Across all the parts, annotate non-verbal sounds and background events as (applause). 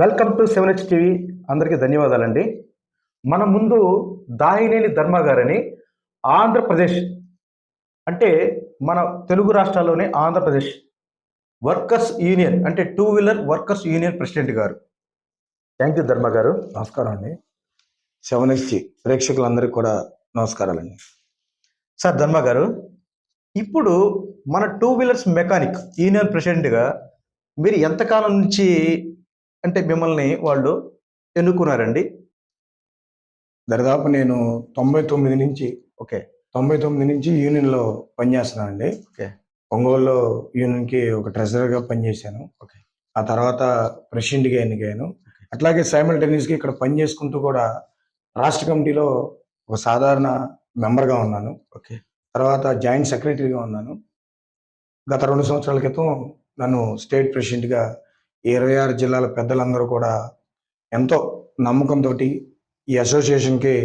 Welcome to seven H TV. అందరికీ ధన్యవాదాలండి. మన ముందు దాయినేని ధర్మ గారని ఆంధ్రప్రదేశ్ అంటే మన తెలుగు రాష్ట్రాల్లోనే ఆంధ్రప్రదేశ్ వర్కర్స్ యూనియన్ అంటే two wheeler workers union president గారు. థ్యాంక్ యూ ధర్మ గారు. నమస్కారం అండి. సెవెన్ ఎక్స్టీ ప్రేక్షకులందరికీ కూడా నమస్కారాలండి. సార్ ధర్మ గారు ఇప్పుడు మన టూ వీలర్స్ మెకానిక్ యూనియన్ ప్రెసిడెంట్గా మీరు ఎంతకాలం నుంచి అంటే మిమ్మల్ని వాళ్ళు ఎన్నుకున్నారండి? దరిదాపు నేను తొంభై తొమ్మిది నుంచి ఓకే. తొంభై తొమ్మిది నుంచి యూనియన్లో పనిచేస్తున్నానండి. ఓకే. ఒంగోలులో యూనియన్కి ఒక ట్రెజరర్గా పనిచేశాను. ఓకే. ఆ తర్వాత ప్రెసిడెంట్గా ఎన్నికయ్యాను. అట్లాగే సైమల్టేనియస్గా ఇక్కడ పని చేసుకుంటూ కూడా రాష్ట్ర కమిటీలో ఒక సాధారణ మెంబర్గా ఉన్నాను. ఓకే. తర్వాత జాయింట్ సెక్రటరీగా ఉన్నాను. గత రెండు సంవత్సరాల క్రితం నన్ను స్టేట్ ప్రెసిడెంట్గా ఇరవై ఆరు జిల్లాల పెద్దలందరూ కూడా ఎంతో నమ్మకంతో ఈ అసోసియేషన్కి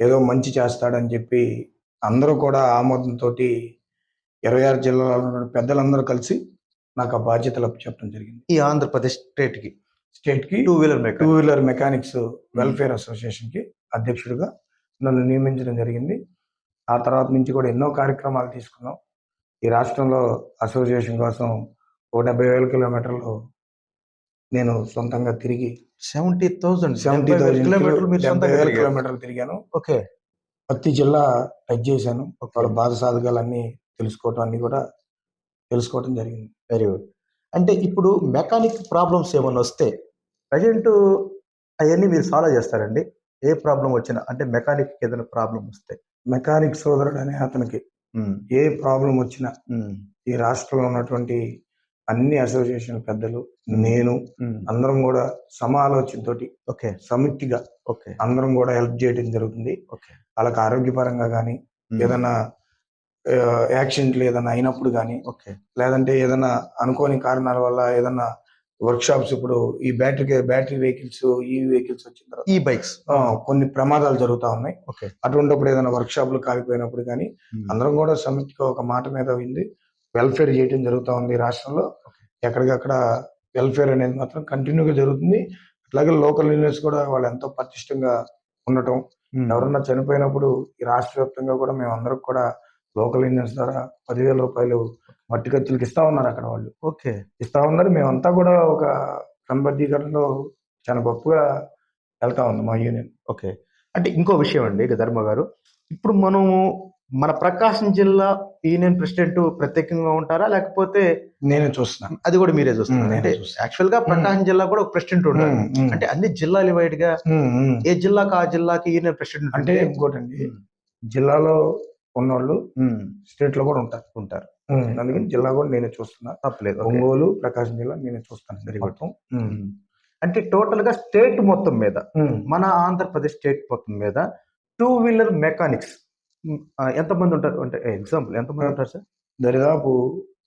ఏదో మంచి చేస్తాడని చెప్పి అందరూ కూడా ఆమోదంతో ఇరవై ఆరు జిల్లాల పెద్దలందరూ కలిసి నాకు ఆ బాధ్యతలు చెప్పడం జరిగింది. ఈ ఆంధ్రప్రదేశ్ స్టేట్కి? స్టేట్కి two wheeler two wheeler mechanics welfare అసోసియేషన్కి అధ్యక్షుడిగా నన్ను నియమించడం జరిగింది. ఆ తర్వాత నుంచి కూడా ఎన్నో కార్యక్రమాలు తీసుకున్నాం. ఈ రాష్ట్రంలో అసోసియేషన్ కోసం ఒక డెబ్బై వేల కిలోమీటర్లు నేను సొంతంగా తిరిగి సెవెంటీ థౌసండ్ సెవెంటీ కిలోమీటర్లు డెబ్బై వేల తిరిగారు. కిలోమీటర్లు తిరిగాను. ఓకే. ప్రతి జిల్లా టచ్ చేశాను. ఓకే. వాళ్ళ బాధ సాధకాలన్నీ తెలుసుకోవటం అన్ని కూడా తెలుసుకోవటం జరిగింది. వెరీ గుడ్ అంటే ఇప్పుడు మెకానిక్ ప్రాబ్లమ్స్ ఏమైనా వస్తే ప్రజెంట్ అవన్నీ మీరు సాల్వ్ చేస్తారండి. ఏ ప్రాబ్లం వచ్చినా అంటే మెకానిక్ ఏదైనా ప్రాబ్లం వస్తే. మెకానిక్ సోదరుడు అనే అతనికి ఏ ప్రాబ్లం వచ్చినా ఈ రాష్ట్రంలో ఉన్నటువంటి అన్ని అసోసియేషన్ పెద్దలు నేను. అందరం కూడా సమాలోచనతోటి ఓకే. సమిష్టిగా ఓకే. అందరం కూడా హెల్ప్ చేయడం జరుగుతుంది. ఓకే. వాళ్ళకి ఆరోగ్యపరంగా కానీ ఏదైనా యాక్సిడెంట్లు ఏదైనా అయినప్పుడు కానీ ఓకే. లేదంటే ఏదైనా అనుకోని కారణాల వల్ల ఏదైనా వర్క్ షాప్స్ ఇప్పుడు ఈ battery battery vehicles E vehicles వచ్చిన తర్వాత ఈ బైక్స్ కొన్ని ప్రమాదాలు జరుగుతా ఉన్నాయి. ఓకే. అటువంటిప్పుడు ఏదైనా వర్క్ షాప్లు కాలిపోయినప్పుడు కానీ అందరం కూడా సమితిగా ఒక మాట మీద ఉంది వెల్ఫేర్ చేయడం జరుగుతూ ఉంది రాష్ట్రంలో. ఎక్కడికక్కడ వెల్ఫేర్ అనేది మాత్రం కంటిన్యూగా జరుగుతుంది. అట్లాగే లోకల్ యూనియన్స్ కూడా వాళ్ళు ఎంతో పటిష్టంగా ఉండటం. ఎవరన్నా చనిపోయినప్పుడు ఈ రాష్ట్ర వ్యాప్తంగా కూడా మేము అందరం కూడా లోకల్ యూనియన్స్ ద్వారా పదివేల రూపాయలు మట్టి ఖర్చులకు ఇస్తా ఉన్నారు అక్కడ వాళ్ళు. ఓకే. ఇస్తా ఉన్నారు. మేమంతా కూడా ఒక క్రమబద్ధీకరణలో చాలా గొప్పగా వెళ్తా ఉంది మా యూనియన్ ఓకే. అంటే ఇంకో విషయం అండి ధర్మ గారు. ఇప్పుడు మనము మన ప్రకాశం జిల్లా యూనియన్ ప్రెసిడెంట్ ప్రత్యేకంగా ఉంటారా? లేకపోతే నేనే చూస్తున్నాను అది కూడా మీరే చూస్తున్నారు అంటే. యాక్చువల్గా ప్రకాశం జిల్లా కూడా ఒక ప్రెసిడెంట్ ఉంటారు. అంటే అన్ని జిల్లాలు వైడ్గా. ఏ జిల్లాకు ఆ జిల్లాకి యూనియన్ ప్రెసిడెంట్ అంటే ఇంకోటండి జిల్లాలో ఉన్నోళ్ళు స్టేట్లో కూడా ఉంటారు. ఉంటారు. అందుకని జిల్లా కూడా నేనే చూస్తున్నా. తప్పలేదు. ఒంగోలు ప్రకాశం జిల్లా నేనే చూస్తాను. ఉమ్. అంటే టోటల్గా స్టేట్ మొత్తం మీద. మన ఆంధ్రప్రదేశ్ స్టేట్ మొత్తం మీద టూ వీలర్ మెకానిక్స్ ఎంతమంది ఉంటారు అంటే ఎగ్జాంపుల్ ఎంతమంది ఉంటారు సార్? దరిదాపు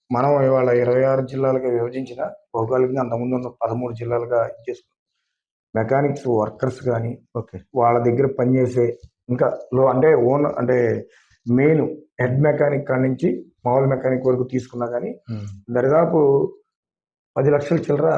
మనం ఇవాళ ఇరవై ఆరు జిల్లాలుగా విభజించిన భౌగోళికంగా అంతకుముందు ఉన్న పదమూడు జిల్లాలుగా ఇచ్చేసుకున్నాం మెకానిక్స్ వర్కర్స్ కానీ ఓకే. వాళ్ళ దగ్గర పనిచేసే ఇంకా లో అంటే ఓన్ అంటే మెయిన్ హెడ్ మెకానిక్ కాడి నుంచి మామూలు మెకానిక్ వరకు తీసుకున్నా కానీ దరిదాపు పది లక్షల చిల్లర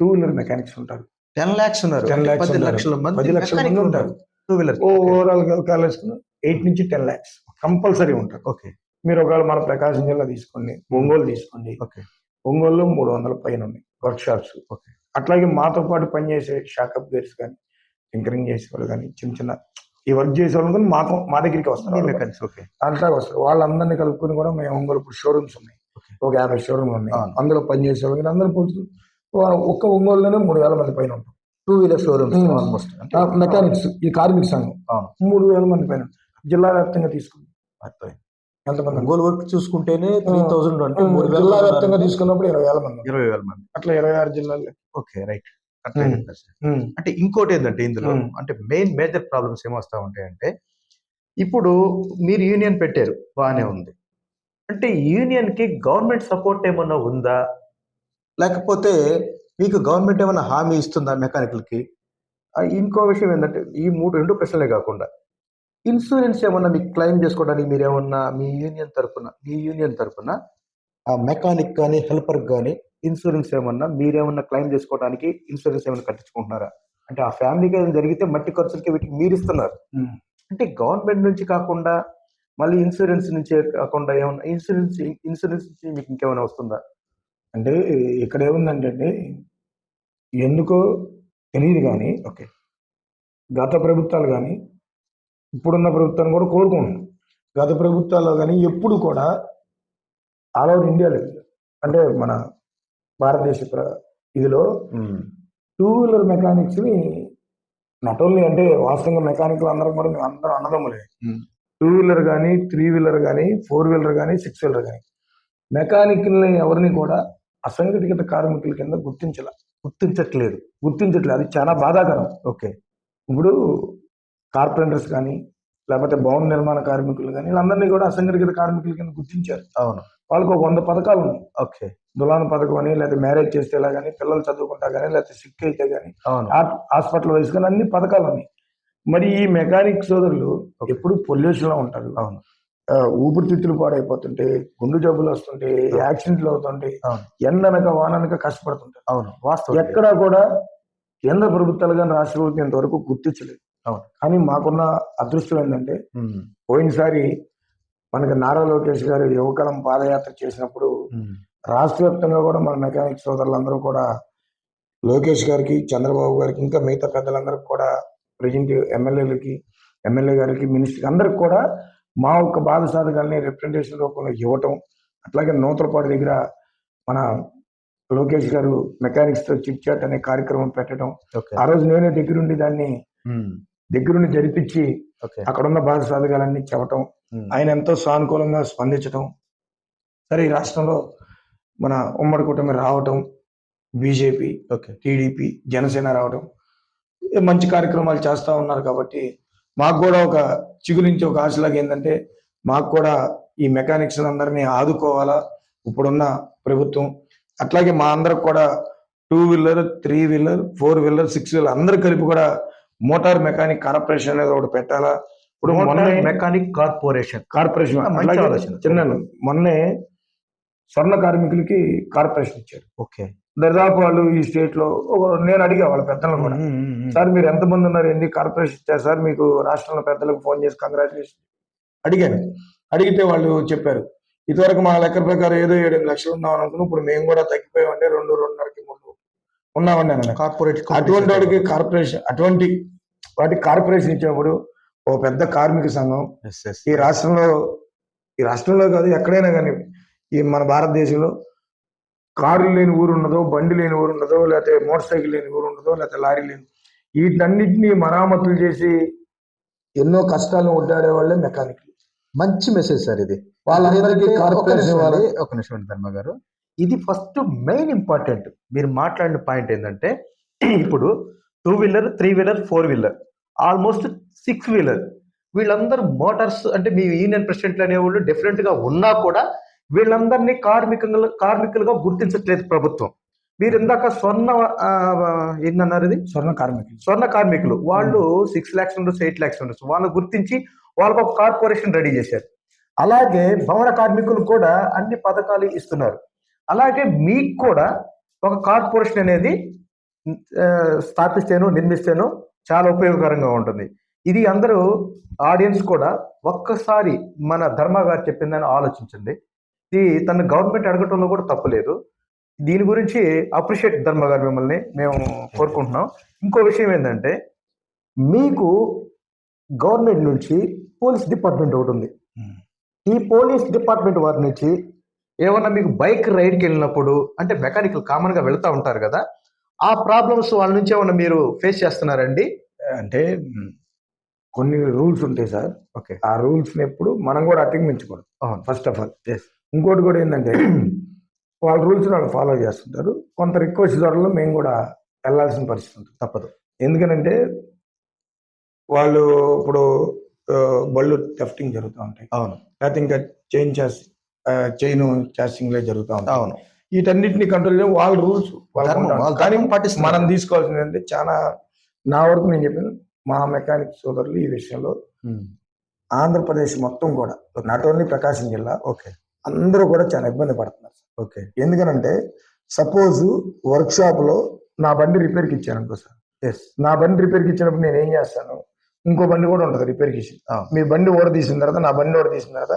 టూ వీలర్ మెకానిక్స్ ఉంటారు. టెన్ లాక్స్ ఉన్నారు. 10 lakhs పది ఉన్నారు. లక్షల మంది పది లక్షల మంది ఉంటారు. టూ వీలర్ ఓవరాల్ కాలేసుకున్న ఎయిట్ నుంచి టెన్ ల్యాక్స్. కంపల్సరీ ఉంటారు. ఓకే. మీరు ఒకవేళ మన ప్రకాశం జిల్లా తీసుకోండి ఒంగోలు తీసుకోండి. ఓకే. ఒంగోలులో మూడు వందల పైన ఉన్నాయి వర్క్ షాప్స్. ఓకే. అట్లాగే మాతో పాటు పనిచేసే షాకప్ గేర్స్ కానీ టింకరింగ్ చేసేవాళ్ళు కానీ చిన్న చిన్న ఈ వర్క్ చేసేవాళ్ళు కానీ మాకు మా దగ్గరికి వస్తారు. Mechanics okay. అంతా వస్తారు. వాళ్ళందరినీ కలుపుకొని కూడా మేము ఒంగోలు ఇప్పుడు షోరూమ్స్ ఉన్నాయి. ఒక యాభై షోరూమ్లు ఉన్నాయి. అందులో పనిచేసే వాళ్ళు కానీ అందరూ పోల్చు ఒక్క ఒంగోలులోనే మూడు వేల మంది పైన ఉంటాం. Two wheeler showrooms. Almost. Mechanics ఈ కార్మిక సంఘం. మూడు వేల మంది పైన ఉంటాం. జిల్లా వ్యాప్తంగా తీసుకుంటాం ఎంతమంది? ఒంగోలు వర్క్ చూసుకుంటేనే త్రీ థౌసండ్ అంటే మూడు వేల జిల్లా వ్యాప్తంగా. తీసుకున్నప్పుడు ఇరవై వేల మంది. ఇరవై వేల మంది. అట్లా ఇరవై ఆరు జిల్లాల్లో ఓకే రైట్. అంటే ఇంకోటి ఏంటంటే ఇందులో. అంటే మెయిన్ మేజర్ ప్రాబ్లమ్స్ ఏమొస్తా ఉంటాయంటే ఇప్పుడు మీరు యూనియన్ పెట్టారు బాగానే ఉంది. అంటే యూనియన్కి గవర్నమెంట్ సపోర్ట్ ఏమన్నా ఉందా? లేకపోతే మీకు గవర్నమెంట్ ఏమైనా హామీ ఇస్తుందా మెకానికల్కి? ఇంకో విషయం ఏంటంటే ఈ మూడు రెండు ప్రశ్నలే కాకుండా ఇన్సూరెన్స్ ఏమన్నా మీకు క్లెయిమ్ చేసుకోవడానికి మీరు ఏమన్నా మీ యూనియన్ తరపున మీ యూనియన్ తరపున ఆ మెకానిక్ కానీ హెల్పర్ కానీ ఇన్సూరెన్స్ ఏమన్నా మీరేమన్నా క్లెయిమ్ చేసుకోవడానికి ఇన్సూరెన్స్ ఏమన్నా కట్టించుకుంటున్నారా? అంటే ఆ ఫ్యామిలీకి ఏమైనా జరిగితే మట్టి ఖర్చులకి వీటికి మీరు ఇస్తున్నారు. అంటే గవర్నమెంట్ నుంచి కాకుండా మళ్ళీ ఇన్సూరెన్స్ నుంచి కాకుండా ఏమన్నా ఇన్సూరెన్స్ ఇన్సూరెన్స్ నుంచి మీకు ఇంకేమైనా వస్తుందా? అంటే ఇక్కడ ఏముందంటే ఎందుకో తెలియదు కానీ ఓకే. గత ప్రభుత్వాలు కానీ ఇప్పుడున్న ప్రభుత్వాన్ని కూడా కోరుకుంటున్నాం. గత ప్రభుత్వాల్లో కానీ ఎప్పుడు కూడా ఆల్ ఓవర్ ఇండియా లెవెల్ అంటే మన భారతదేశ ఇదిలో టూ వీలర్ మెకానిక్స్ని నాట్ ఓన్లీ అంటే వాస్తవంగా మెకానిక్లు అందరం కూడా మేము అందరం అన్నదమ్ములే. టూ వీలర్ కానీ త్రీ వీలర్ కానీ ఫోర్ వీలర్ కానీ సిక్స్ వీలర్ కానీ మెకానిక్ని ఎవరిని కూడా అసంఘటిత కార్మికుల కింద గుర్తించాల గుర్తించట్లేదు. గుర్తించట్లేదు. అది చాలా బాధాకరం. ఓకే. ఇప్పుడు కార్పెంటర్స్ కానీ లేకపోతే భవన నిర్మాణ కార్మికులు కానీ వీళ్ళందరినీ కూడా అసంఘటిత కార్మికుల కింద గుర్తించారు. అవును. వాళ్ళకి ఒక వంద పథకాలు ఉన్నాయి. ఓకే. దులాన్ పథకం అని లేకపోతే మ్యారేజ్ చేస్తే ఎలా కానీ పిల్లలు చదువుకుంటా కానీ లేకపోతే సిక్ అయితే కానీ అవును. హాస్పిటల్ వైస్ కానీ అన్ని పథకాలు ఉన్నాయి. మరి ఈ మెకానిక్ సోదరులు. ఎప్పుడు పొల్యూషన్లో ఉంటారు. అవును. ఊపిరితిత్తులు పాడైపోతుంటే గుండు జబ్బులు వస్తుంటే యాక్సిడెంట్లు అవుతుంటే ఎండనక వాననక కష్టపడుతుంటారు. అవును. వాస్తవం. ఎక్కడా కూడా కేంద్ర ప్రభుత్వాలు కానీ రాష్ట్ర ప్రభుత్వం ఇంతవరకు గుర్తించలేదు. కానీ మాకున్న అదృష్టం ఏంటంటే పోయినసారి మనకి నారా లోకేష్ గారు యువకలం పాదయాత్ర చేసినప్పుడు రాష్ట్ర వ్యాప్తంగా కూడా మన మెకానిక్ సోదరులందరూ కూడా లోకేష్ గారికి చంద్రబాబు గారికి ఇంకా మిగతా పెద్దలందరికీ కూడా ప్రజెంట్ ఎమ్మెల్యేలకి ఎమ్మెల్యే గారికి మినిస్టర్కి అందరికి కూడా మా యొక్క బాధ సాధకాలని రిప్రజెంటేషన్ రూపంలో ఇవ్వటం అట్లాగే నూతలపాటి దగ్గర మన లోకేష్ గారు మెకానిక్స్తో చిప్ చాట్ అనే కార్యక్రమం పెట్టడం ఆ రోజు నేనే దగ్గరుండి దాన్ని దగ్గరుండి జరిపించి అక్కడున్న బాధ సాధకాలన్నీ చెప్పటం ఆయన ఎంతో సానుకూలంగా స్పందించడం సరే ఈ రాష్ట్రంలో మన ఉమ్మడి కూటమి రావటం బీజేపీ ఓకే. టీడీపీ జనసేన రావడం ఏ మంచి కార్యక్రమాలు చేస్తూ ఉన్నారు కాబట్టి మాకు కూడా ఒక చిగురించి ఒక ఆశలాగా ఏంటంటే మాకు కూడా ఈ మెకానిక్స్ అందరినీ ఆదుకోవాలా ఇప్పుడున్న ప్రభుత్వం. అట్లాగే మా అందరికి కూడా two wheeler three wheeler four wheeler six wheeler అందరు కలిపి కూడా మోటార్ మెకానిక్ కార్పొరేషన్ అనేది ఒకటి పెట్టాలా? ఇప్పుడు మొన్న మెకానిక్ కార్పొరేషన్. కార్పొరేషన్. చిన్న మొన్నే స్వర్ణ కార్మికులకి కార్పొరేషన్ ఇచ్చారు. ఓకే. దరిదాపు వాళ్ళు ఈ స్టేట్లో నేను అడిగా వాళ్ళ పెద్దలను కూడా. సార్ మీరు ఎంతమంది ఉన్నారు? ఎన్ని కార్పొరేషన్ ఇచ్చారు? సార్ మీకు రాష్ట్రంలో పెద్దలకు ఫోన్ చేసి కంగ్రాచులేషన్ అడిగాను. అడిగితే వాళ్ళు చెప్పారు. ఇదివరకు మా లెక్క ప్రకారం ఏదో ఏడు లక్షలు ఉన్నాం అనుకున్నాం. ఇప్పుడు మేము కూడా తగ్గిపోయామంటే రెండు రెండున్నరకి మూడు ఉన్నామండి అన్న కార్పొరేట్ అటువంటి వాడికి కార్పొరేషన్ అటువంటి వాటికి కార్పొరేషన్ ఇచ్చినప్పుడు ఓ పెద్ద కార్మిక సంఘం. ఈ రాష్ట్రంలో ఈ రాష్ట్రంలో కాదు ఎక్కడైనా కానీ ఈ మన భారతదేశంలో కారు లేని ఊరు ఉండదో బండి లేని ఊరు ఉండదో లేకపోతే మోటార్ సైకిల్ లేని ఊరు ఉండదో లేకపోతే లారీ లేని వీటన్నిటిని మరామతులు చేసి ఎన్నో కష్టాలను ఒడ్డాడే వాళ్ళే మెకానిక్ మంచి మెసేజ్ సార్ ఇది. వాళ్ళందరికీ కార్పొరేషన్ ఒక నిమిషం వాళ్ళ- అండి, ఒక నిమిషం అండి ధర్మ గారు. ఇది ఫస్ట్ మెయిన్ ఇంపార్టెంట్ మీరు మాట్లాడిన పాయింట్ ఏంటంటే (clears throat) ఇప్పుడు two wheeler three wheeler four wheeler almost six wheeler వీళ్ళందరూ మోటార్స్ అంటే మీ యూనియన్ ప్రెసిడెంట్లు అనేవాళ్ళు డిఫరెంట్గా ఉన్నా కూడా వీళ్ళందరినీ కార్మికులు కార్మికులుగా గుర్తించట్లేదు ప్రభుత్వం. మీరు ఇందాక స్వర్ణ ఏందన్నారు ఇది? స్వర్ణ కార్మికులు. స్వర్ణ కార్మికులు. వాళ్ళు సిక్స్ ల్యాక్స్ ఉండొచ్చు ఎయిట్ ల్యాక్స్ ఉండొచ్చు. వాళ్ళని గుర్తించి వాళ్ళకు ఒక కార్పొరేషన్ రెడీ చేశారు. అలాగే భవన కార్మికులు కూడా అన్ని పథకాలు ఇస్తున్నారు. అలాగే మీకు కూడా ఒక కార్పొరేషన్ అనేది స్థాపిస్తేనో నిర్మిస్తేనో చాలా ఉపయోగకరంగా ఉంటుంది. ఇది అందరూ ఆడియన్స్ కూడా ఒక్కసారి మన ధర్మ గారు చెప్పిందని ఆలోచించండి. ఇది తన గవర్నమెంట్ అడగటంలో కూడా తప్పులేదు దీని గురించి అప్రిషియేట్ ధర్మ గారు మిమ్మల్ని మేము కోరుకుంటున్నాం. ఇంకో విషయం ఏంటంటే మీకు గవర్నమెంట్ నుంచి పోలీస్ డిపార్ట్మెంట్ ఒకటి ఉంది. ఈ పోలీస్ డిపార్ట్మెంట్ వారి నుంచి ఏమన్నా మీకు బైక్ రైడ్కి వెళ్ళినప్పుడు అంటే మెకానికల్ కామన్గా వెళ్తూ ఉంటారు కదా ఆ ప్రాబ్లమ్స్ వాళ్ళ నుంచి ఏమన్నా మీరు ఫేస్ చేస్తున్నారండి? అంటే కొన్ని రూల్స్ ఉంటాయి సార్. ఓకే. ఆ రూల్స్ ఎప్పుడు మనం కూడా అతిక్రమించకూడదు. అవును. First of all. Yes. ఇంకోటి కూడా ఏంటంటే వాళ్ళ రూల్స్ వాళ్ళు ఫాలో చేస్తుంటారు. కొంత రిక్వెస్ట్ ధరలో మేము కూడా వెళ్ళాల్సిన పరిస్థితి ఉంటుంది. తప్పదు. ఎందుకనంటే వాళ్ళు ఇప్పుడు బళ్ళు టెఫ్టింగ్ జరుగుతూ ఉంటాయి. అవును. లేకపోతే ఇంకా చైన్ చాస్ చైన్ చాసింగ్లే జరుగుతూ ఉంటాయి. అవును. వీటన్నిటిని కంట్రోల్ చేయడం వాళ్ళ రూల్స్ కానీ పాటిస్తున్నారు. మనం తీసుకోవాల్సింది అంటే చాలా నా వరకు నేను చెప్పాను మా మెకానిక్ సోదరులు ఈ విషయంలో ఆంధ్రప్రదేశ్ మొత్తం కూడా నాట్ ఓన్లీ ప్రకాశం జిల్లా ఓకే. అందరూ కూడా చాలా ఇబ్బంది పడుతున్నారు. ఓకే. ఎందుకనంటే సపోజ్ వర్క్ షాప్లో నా బండి రిపేర్కి ఇచ్చాను అనుకో సార్. ఎస్ నా బండి రిపేర్కి ఇచ్చినప్పుడు నేను ఏం చేస్తాను? ఇంకో బండి కూడా ఉంటుంది రిపేర్కి ఇచ్చి. ఆ. మీ బండి ఓడ తీసిన తర్వాత నా బండి ఓడ తీసిన తర్వాత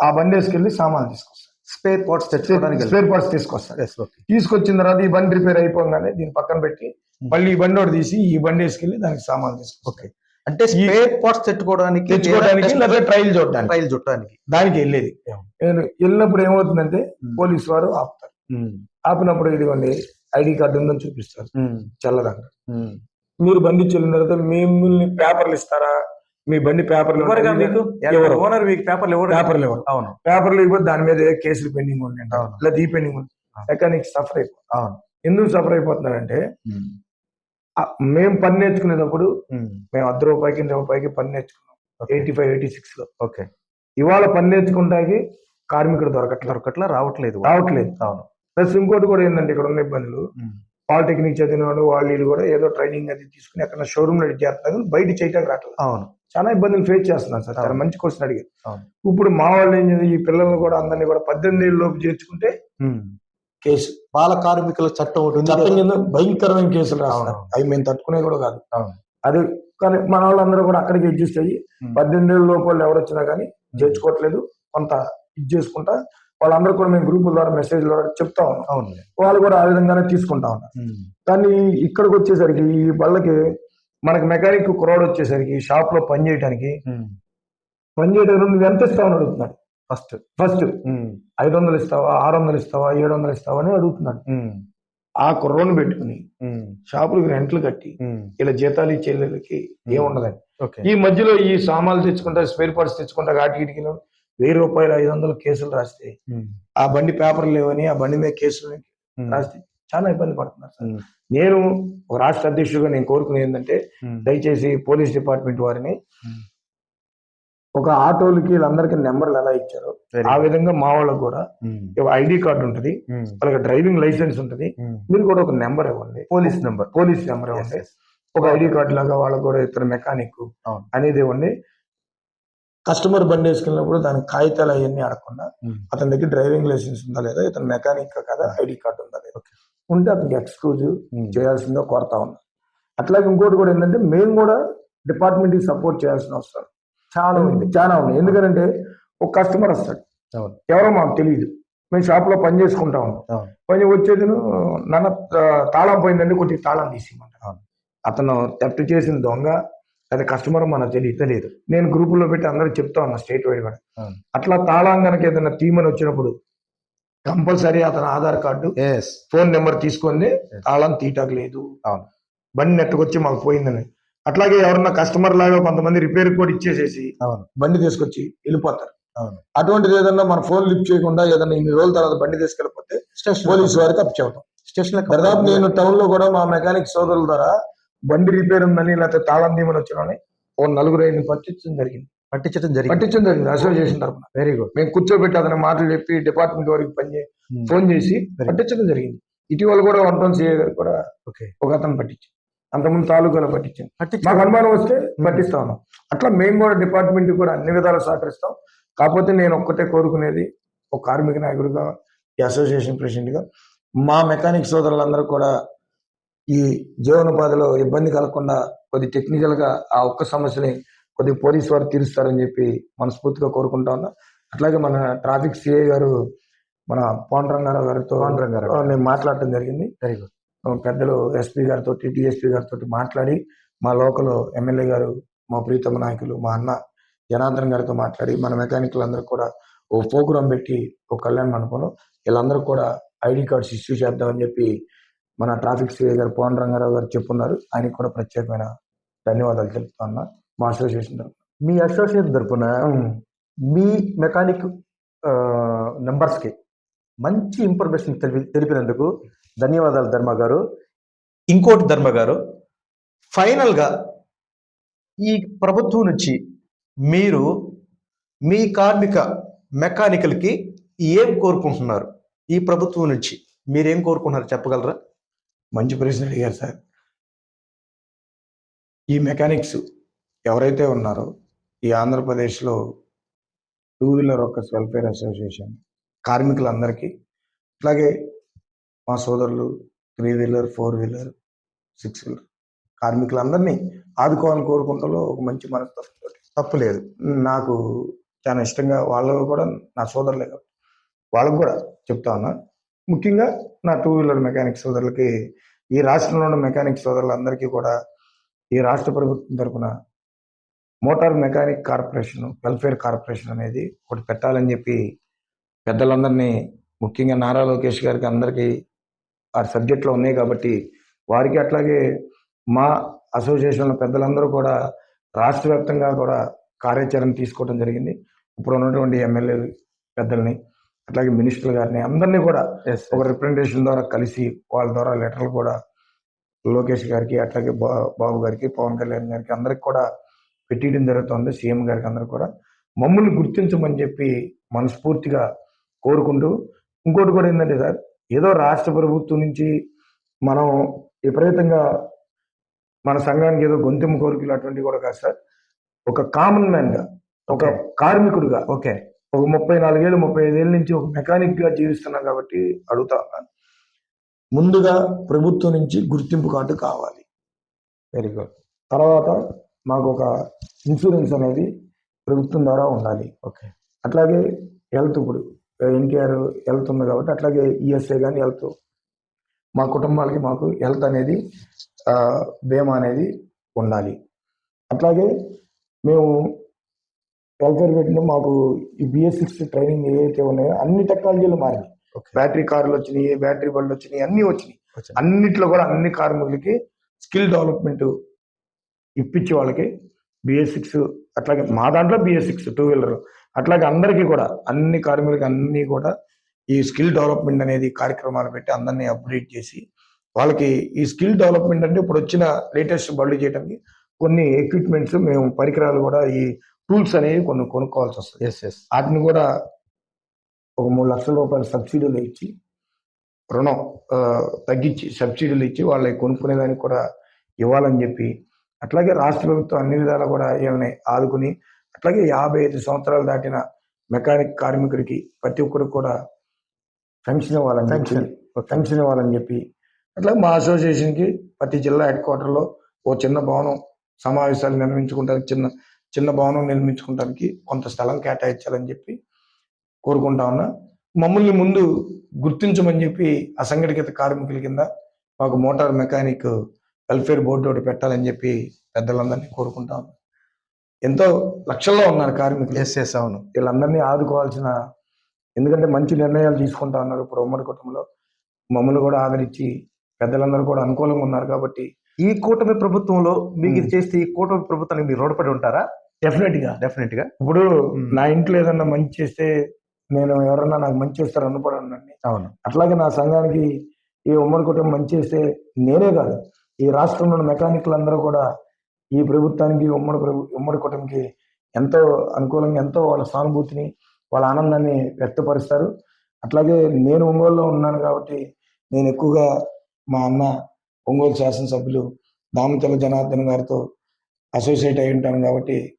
ఆ బండి వేసుకెళ్ళి సామాన్లు తీసుకొస్తాను స్పేర్ పార్ట్స్ తెచ్చుకోవడానికి స్పేర్ పార్ట్స్ తీసుకొస్తాను తీసుకొచ్చిన తర్వాత ఈ బండి రిపేర్ అయిపోగానే దీన్ని పక్కన పెట్టి మళ్ళీ ఈ బండి ఒకటి తీసి ఈ బండి వేసుకెళ్ళి దానికి సామాన్లు తీసుకొస్తాను ఓకే అంటే స్పేర్ పార్ట్స్ తెచ్చుకోవడానికి తెచ్చుకోవడానికి లేదా ట్రైల్ చూడడానికి. ట్రైల్ చుట్టడానికి దానికి వెళ్ళేది. వెళ్ళినప్పుడు ఏమవుతుందంటే Hmm. పోలీసు వారు ఆపుతారు. ఆపినప్పుడు ఇదిగోండి ఐడి కార్డు ఉందని చూపిస్తారు. చల్లదంగా మీరు వెళ్ళిన తర్వాత మిమ్మల్ని పేపర్లు ఇస్తారా? మీ బండి పేపర్లు మీకు? ఓనర్ మీకు పేపర్లు ఎవరు? పేపర్లు ఎవరు? అవును. పేపర్లు ఇవ్వదు దాని మీద కేసులు పెండింగ్ అవును. లేదా ఈ పెండింగ్ ఉంది సఫర్ అయిపోతుంది. అవును. ఎందుకు సఫర్ అయిపోతున్నారంటే మేము పని నేర్చుకునేటప్పుడు మేము అర్ధ రూపాయికి రూపాయికి పని నేర్చుకున్నాం. ఎయిటీ ఫైవ్ ఎయిటీ సిక్స్లో ఓకే. ఇవాళ పని నేర్చుకుంటాకి కార్మికుడు దొరకట్లేదు. దొరకట్లా రావట్లేదు. రావట్లేదు. అవును. ప్లస్ ఇంకోటి కూడా ఏంటంటే ఇక్కడ ఉన్న ఇబ్బందులు పాలిటెక్నిక్ చదివిన వాళ్ళు వాళ్ళు కూడా ఏదో ట్రైనింగ్ అది తీసుకుని అక్కడ షోరూమ్లో చేస్తారు. కానీ బయట చేయడానికి రావట్లేదు అవును. చాలా ఇబ్బందులు ఫేస్ చేస్తున్నాను సార్. చాలా. మంచి క్వశ్చన్ అడిగారు. అవును. ఇప్పుడు మా వాళ్ళు ఏం చేయాలి ఈ పిల్లల్ని కూడా అందరినీ కూడా పద్దెనిమిది ఏళ్ళ లోపు చేర్చుకుంటే కేసు. బాల కార్మికుల చట్టం ఒకటి ఉంది. చట్టం కదా? కింద భయంకరమైన కేసులు రాస్తారు అవును. అవి మేము తట్టుకునే కూడా కాదు. అవును. అది కానీ మన వాళ్ళందరూ కూడా అక్కడికి అడ్జస్ట్ అయ్యి. పద్దెనిమిది ఏళ్ళ లోపు వాళ్ళు ఎవరు వచ్చినా కానీ చేర్చుకోవట్లేదు. కొంత ఇది చేసుకుంటా వాళ్ళందరూ కూడా మేము గ్రూపుల ద్వారా మెసేజ్ ద్వారా చెప్తా ఉన్నాం. వాళ్ళు కూడా ఆ విధంగానే తీసుకుంటా ఉన్నారు. కానీ ఇక్కడికి వచ్చేసరికి ఈ బళ్ళకి మనకి మెకానిక్ కురాడు వచ్చేసరికి షాప్లో పని చేయడానికి పని చేయడానికి నువ్వు ఎంత ఇస్తావని అడుగుతున్నాడు. ఫస్ట్. ఫస్ట్. ఐదు వందలు ఇస్తావా ఆరు వందలు ఇస్తావా ఏడు వందలు ఇస్తావా అని అడుగుతున్నాడు. ఆ కుర్రోని పెట్టుకుని షాపులకు రెంట్లు కట్టి ఇలా జీతాలు ఇచ్చే వాళ్ళకి ఏం ఉండదండి ఓకే. ఈ మధ్యలో ఈ సామాన్లు తెచ్చుకుంటా స్పేర్ పార్ట్స్ తెచ్చుకుంటా వీటికి వెయ్యి రూపాయలు ఐదు వందలు కేసులు రాస్తే ఆ బండి పేపర్లు లేవని ఆ బండి మీద కేసులు రాస్తే చాలా ఇబ్బంది పడుతున్నారు సార్. నేను ఒక రాష్ట్ర అధ్యక్షుడిగా నేను కోరుకునేది ఏంటంటే దయచేసి పోలీస్ డిపార్ట్మెంట్ వారిని ఒక ఆటోలకి వీళ్ళందరికీ నెంబర్లు ఎలా ఇచ్చారో ఆ విధంగా మా వాళ్ళకు కూడా ఐడి కార్డు ఉంటుంది వాళ్ళకి డ్రైవింగ్ లైసెన్స్ ఉంటుంది మీరు కూడా ఒక నెంబర్ ఇవ్వండి. Police number. పోలీస్ నెంబర్ ఇవ్వండి. ఒక ఐడి కార్డు లాగా వాళ్ళకు కూడా ఇతర మెకానిక్. అనేది ఇవ్వండి. కస్టమర్ బండి వేసుకెళ్ళినప్పుడు దానికి కాగితాలు అవన్నీ అడగకుండా అతని దగ్గర డ్రైవింగ్ లైసెన్స్ ఉందా లేదా ఇతను మెకానిక్ కదా ఐడి కార్డు ఉందా లేదా. ఉంటే అతనికి ఎక్స్క్లూజివ్ చేయాల్సిందో కోరుతా ఉన్నా. అట్లాగే ఇంకోటి కూడా ఏంటంటే మేము కూడా డిపార్ట్మెంట్కి సపోర్ట్ చేయాల్సిన అవసరం. చాలా ఉంది. చాలా ఉంది ఎందుకంటే ఒక కస్టమర్ వస్తాడు. ఎవరో మాకు తెలియదు మేము షాప్లో పని చేసుకుంటా ఉన్నాం. పని వచ్చేది నన్న తాళం పోయిందండి కొద్దిగా తాళం అవును. అతను థెఫ్ట్ చేసిన దొంగ అది కస్టమర్ మనకు తెలియదు. నేను గ్రూపుల్లో పెట్టి అందరికి చెప్తా ఉన్నా స్టేట్ వైడ్ కూడా. అట్లా తాళం కనుక ఏదైనా తీమని వచ్చినప్పుడు కంపల్సరీ అతని ఆధార్ కార్డు ఫోన్ నెంబర్ తీసుకొని తాళం తీయటానికి లేదు. అవును. బండి నెట్టుకొచ్చి మాకు పోయిందని. అట్లాగే ఎవరన్నా కస్టమర్ లాగా కొంతమంది రిపేర్ కూడా ఇచ్చేసేసి అవును. బండి తీసుకొచ్చి వెళ్ళిపోతారు. అటువంటిది ఏదన్నా మన ఫోన్ లిఫ్ట్ చేయకుండా ఏదన్నా ఇన్ని రోజుల తర్వాత బండి తీసుకెళ్ళిపోతే పోలీసు వారికి అప్ చెబుతాం స్టేషన్ దాదాపు నేను టౌన్లో కూడా మా మెకానిక్ సోదరుల ద్వారా బండి రిపేర్ ఉందని లేకపోతే తాళం తీయమని వచ్చిన ఓ నలుగురు ఐదు పట్టించడం జరిగింది. పట్టించడం జరిగింది. పట్టించడం జరిగింది. అసోసియేషన్ తరఫున వెరీ గుడ్ మేము కూర్చోబెట్టి అతని మాటలు చెప్పి డిపార్ట్మెంట్ వారికి పని చే- ఫోన్ చేసి పట్టించడం జరిగింది. ఇటీవల కూడా వన్ టౌన్ సిఏ గారు కూడా ఓకే ఒక అతను పట్టించి అంతకుముందు తాలూకాలో పట్టించాను మాకు అనుమానం వస్తే పట్టిస్తా ఉన్నాం అట్లా మేము కూడా డిపార్ట్మెంట్ కూడా అన్ని విధాలు సహకరిస్తాం. కాకపోతే నేను ఒక్కటే కోరుకునేది ఒక కార్మిక నాయకుడిగా ఈ అసోసియేషన్ ప్రెసిడెంట్గా మా మెకానిక్ సోదరులందరూ కూడా ఈ జీవనోపాధిలో ఇబ్బంది కలగకుండా కొద్ది టెక్నికల్గా ఆ ఒక్క సమస్యని కొద్ది పోలీస్ వారు తీరుస్తారని చెప్పి మనస్ఫూర్తిగా కోరుకుంటా ఉన్నా. అట్లాగే మన ట్రాఫిక్ సిఐ గారు మన పవన్ రంగారావు గారితో. నేను మాట్లాడటం జరిగింది. పెద్దలు ఎస్పీ గారితో డిఎస్పీ గారితో మాట్లాడి మా లోకల్ ఎమ్మెల్యే గారు మా ప్రీతమ నాయకులు మా అన్న జనార్దన్ గారితో మాట్లాడి మన మెకానిక్లు అందరూ కూడా ఓ ప్రోగ్రాం పెట్టి ఒక కళ్యాణ మండపంలో వీళ్ళందరూ కూడా ఐడి కార్డ్స్ ఇష్యూ చేద్దామని చెప్పి మన ట్రాఫిక్ సిఐ గారు పవన్ రంగారావు గారు చెప్పున్నారు. ఆయనకి కూడా ప్రత్యేకమైన ధన్యవాదాలు తెలుపుతా మా అసోసియేషన్ తరఫున మీ అసోసియేషన్ తరఫున మీ మెకానిక్ నెంబర్స్కి మంచి ఇన్ఫర్మేషన్ తెలిపి తెలిపినందుకు ధన్యవాదాలు ధర్మ గారు. ఇంకోటి ధర్మ గారు ఫైనల్గా ఈ ప్రభుత్వం నుంచి మీరు మీ కార్మిక మెకానికల్కి ఏం కోరుకుంటున్నారు? ఈ ప్రభుత్వం నుంచి మీరేం కోరుకుంటున్నారు? చెప్పగలరా? మంచి ప్రశ్న అడిగారు సార్. ఈ మెకానిక్స్ ఎవరైతే ఉన్నారో ఈ ఆంధ్రప్రదేశ్లో two wheeler workers welfare association కార్మికులందరికీ అట్లాగే మా సోదరులు three wheeler four wheeler six wheeler కార్మికులందరినీ ఆదుకోవాలని కోరుకుంటలో ఒక మంచి మనస్తత్వంతో తప్పు లేదు. నాకు చాలా ఇష్టంగా వాళ్ళు కూడా నా సోదరులే కాబట్టి వాళ్ళకు కూడా చెప్తా ఉన్నా. ముఖ్యంగా నా టూ వీలర్ మెకానిక్ సోదరులకి ఈ రాష్ట్రంలో ఉన్న మెకానిక్ సోదరులందరికీ కూడా ఈ రాష్ట్ర ప్రభుత్వం తరఫున motor mechanic corporation welfare corporation అనేది ఒకటి పెట్టాలని చెప్పి పెద్దలందరినీ ముఖ్యంగా నారా లోకేష్ గారికి అందరికీ ఆ సబ్జెక్ట్లో ఉన్నాయి కాబట్టి వారికి అట్లాగే మా అసోసియేషన్ పెద్దలందరూ కూడా రాష్ట్ర వ్యాప్తంగా కూడా కార్యాచరణ తీసుకోవడం జరిగింది. ఇప్పుడు ఉన్నటువంటి ఎమ్మెల్యే పెద్దల్ని అట్లాగే మినిస్టర్ గారిని అందరినీ కూడా ఒక రిప్రజెంటేషన్ ద్వారా కలిసి వాళ్ళ ద్వారా లెటర్లు కూడా లోకేష్ గారికి అట్లాగే బాబు గారికి పవన్ కళ్యాణ్ గారికి అందరికి కూడా పెట్టియడం జరుగుతుంది. సీఎం గారికి అందరికి కూడా మమ్మల్ని గుర్తించమని చెప్పి మనస్ఫూర్తిగా కోరుకుంటూ ఇంకోటి కూడా ఏంటంటే సార్ ఏదో రాష్ట్ర ప్రభుత్వం నుంచి మనం విపరీతంగా మన సంఘానికి ఏదో గొంతెమ్మ కోరికలు అటువంటివి కూడా కాదు సార్. ఒక కామన్ మ్యాన్గా ఒక. కార్మికుడిగా ఓకే ఒక ముప్పై నాలుగేళ్ళు ముప్పై ఐదేళ్ళ నుంచి ఒక మెకానిక్గా జీవిస్తున్నాం కాబట్టి అడుగుతా ఉన్నాను ముందుగా ప్రభుత్వం నుంచి గుర్తింపు కార్డు కావాలి. వెరీ గుడ్ తర్వాత మాకు ఒక ఇన్సూరెన్స్ అనేది ప్రభుత్వం ద్వారా ఉండాలి. ఓకే అట్లాగే హెల్త్ ఇప్పుడు ఎన్టీఆర్ హెల్త్ ఉంది కాబట్టి అట్లాగే ఈఎస్ఐ కానీ హెల్త్. మా కుటుంబాలకి మాకు హెల్త్ అనేది బీమా అనేది ఉండాలి. అట్లాగే మేము వెల్ఫేర్ పెట్టిన మాకు ఈ బిఎస్ సిక్స్ ట్రైనింగ్ ఏవైతే ఉన్నాయో అన్ని టెక్నాలజీలు మారినాయి. బ్యాటరీ కార్లు వచ్చినాయి బ్యాటరీ బళ్ళు వచ్చినాయి అన్నీ వచ్చినాయి. అన్నిట్లో కూడా అన్ని కార్మికులకి స్కిల్ డెవలప్మెంట్ ఇప్పించే వాళ్ళకి బిఎస్ సిక్స్ అట్లాగే మా దాంట్లో బిఎస్ సిక్స్ టూ వీలర్ అట్లాగే అందరికీ కూడా అన్ని కార్మికులకి అన్ని కూడా ఈ స్కిల్ డెవలప్మెంట్ అనేది కార్యక్రమాలు పెట్టి అందరినీ అప్డేట్ చేసి వాళ్ళకి ఈ స్కిల్ డెవలప్మెంట్ అంటే ఇప్పుడు వచ్చిన లేటెస్ట్ బళ్ళు చేయడానికి కొన్ని ఎక్విప్మెంట్స్ మేము పరికరాలు కూడా ఈ టూల్స్ అనేవి కొన్ని కొనుక్కోవాల్సి వస్తుంది ఎస్ ఎస్ వాటిని కూడా ఒక మూడు లక్షల రూపాయల సబ్సిడీలు ఇచ్చి రుణం తగ్గించి సబ్సిడీలు ఇచ్చి వాళ్ళకి కొనుక్కునేదానికి కూడా ఇవ్వాలని చెప్పి అట్లాగే రాష్ట్ర ప్రభుత్వం అన్ని విధాలా కూడా వీళ్ళని ఆదుకుని అట్లాగే యాభై ఐదు సంవత్సరాలు దాటిన మెకానిక్ కార్మికుడికి ప్రతి ఒక్కరికి కూడా పెన్షన్ ఇవ్వాలని Pension. పెన్షన్ ఇవ్వాలని చెప్పి అట్లా మా అసోసియేషన్కి ప్రతి జిల్లా హెడ్ క్వార్టర్లో ఓ చిన్న భవనం సమావేశాలు నిర్మించుకుంటానికి చిన్న చిన్న భవనం నిర్మించుకుంటానికి కొంత స్థలం కేటాయించాలని చెప్పి కోరుకుంటా ఉన్నా. మమ్మల్ని ముందు గుర్తించమని చెప్పి అసంఘటిత కార్మికుల కింద మాకు మోటార్ మెకానిక్ వెల్ఫేర్ బోర్డు ఒకటి పెట్టాలని చెప్పి పెద్దలందరినీ కోరుకుంటా ఉన్నా. ఎంతో లక్షల్లో ఉన్నారు కార్మికులు. ఎస్ ఎస్ అవును. వీళ్ళందరినీ ఆదుకోవాల్సిన ఎందుకంటే మంచి నిర్ణయాలు తీసుకుంటా ఉన్నారు. ఇప్పుడు ఉమ్మడి కుటుంబంలో మమ్మల్ని కూడా ఆదరించి పెద్దలందరూ కూడా అనుకూలంగా ఉన్నారు కాబట్టి ఈ కూటమి ప్రభుత్వంలో మీకు ఇది. చేస్తే ఈ కూటమి ప్రభుత్వానికి మీరు రోడ్పడి ఉంటారా? డెఫినెట్గా డెఫినెట్గా ఇప్పుడు. నా ఇంట్లో ఏదన్నా మంచి చేస్తే నేను ఎవరన్నా నాకు మంచి చేస్తారు అనుకోవడం అవును. అట్లాగే నా సంఘానికి ఈ ఉమ్మడి కుటుంబం మంచి చేస్తే నేనే కాదు. ఈ రాష్ట్రంలో ఉన్న మెకానిక్లు అందరూ కూడా ఈ ప్రభుత్వానికి ఉమ్మడి ప్రభు ఉమ్మడి కుటుంబంకి ఎంతో అనుకూలంగా ఎంతో వాళ్ళ సానుభూతిని వాళ్ళ ఆనందాన్ని వ్యక్తపరుస్తారు. అట్లాగే నేను ఒంగోలులో ఉన్నాను కాబట్టి నేను ఎక్కువగా మా అన్న ఒంగోలు శాసనసభ్యులు దామచల జనార్దన్ గారితో అసోసియేట్ అయి ఉంటాను కాబట్టి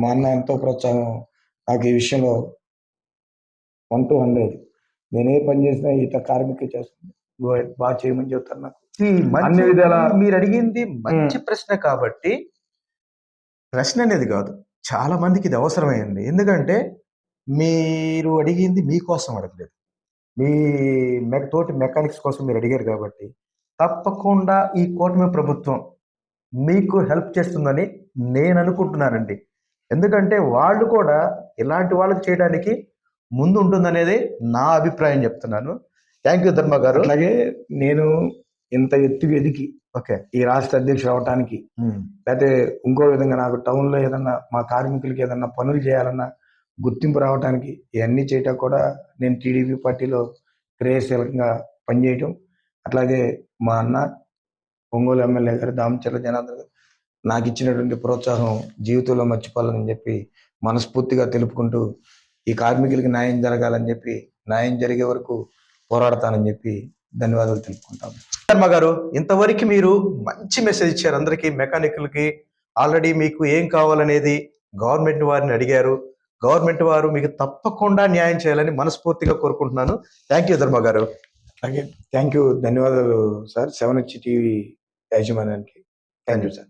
మా అన్న ఎంతో ప్రోత్సాహం నాకు ఈ విషయంలో వన్ టు హండ్రెడ్. నేను ఏ పని చేసినా ఇట కార్మిక చేస్తుంది. బాగా చేయమని చెప్తారు నాకు. అన్ని విధాల- మీరు అడిగింది మంచి ప్రశ్న కాబట్టి ప్రశ్న అనేది కాదు చాలా మందికి ఇది అవసరమైంది. ఎందుకంటే మీరు అడిగింది మీకోసం అడగలేదు. మీ మె- తోటి మెకానిక్స్ కోసం మీరు అడిగారు కాబట్టి తప్పకుండా ఈ కూటమి ప్రభుత్వం మీకు హెల్ప్ చేస్తుందని నేను అనుకుంటున్నానండి. ఎందుకంటే వాళ్ళు కూడా ఇలాంటి వాళ్ళకి చేయడానికి ముందు ఉంటుందనేది నా అభిప్రాయం చెప్తున్నాను. థ్యాంక్ యూ ధర్మ గారు. అట్లాగే నేను ఇంత ఎత్తుకు ఎదిగి ఓకే. ఈ రాష్ట్ర అధ్యక్షుడు అవటానికి లేకపోతే ఇంకో విధంగా నాకు టౌన్లో ఏదన్నా మా కార్మికులకి ఏదన్నా పనులు చేయాలన్నా గుర్తింపు రావడానికి ఇవన్నీ చేయటం కూడా నేను టీడీపీ పార్టీలో క్రియాశీలకంగా పనిచేయటం అట్లాగే మా అన్న ఒంగోలు ఎమ్మెల్యే గారు దామచర్ల జనార్దన్ గారు నాకు ఇచ్చినటువంటి ప్రోత్సాహం జీవితంలో మర్చిపోవాలని చెప్పి మనస్ఫూర్తిగా తెలుపుకుంటూ ఈ కార్మికులకి న్యాయం జరగాలని చెప్పి న్యాయం జరిగే వరకు పోరాడతానని చెప్పి ధన్యవాదాలు తెలుపుకుంటాను. శర్మ గారు ఇంతవరకు మీరు మంచి మెసేజ్ ఇచ్చారు అందరికీ మెకానిక్లకి. ఆల్రెడీ మీకు ఏం కావాలనేది గవర్నమెంట్ వారిని అడిగారు. గవర్నమెంట్ వారు మీకు తప్పకుండా న్యాయం చేయాలని మనస్ఫూర్తిగా కోరుకుంటున్నాను. థ్యాంక్ యూ ధర్మ గారు. అలాగే థ్యాంక్ యూ ధన్యవాదాలు సార్ సెవెన్ హెచ్ టీవీ యాజమాన్యానికి. Thank you sir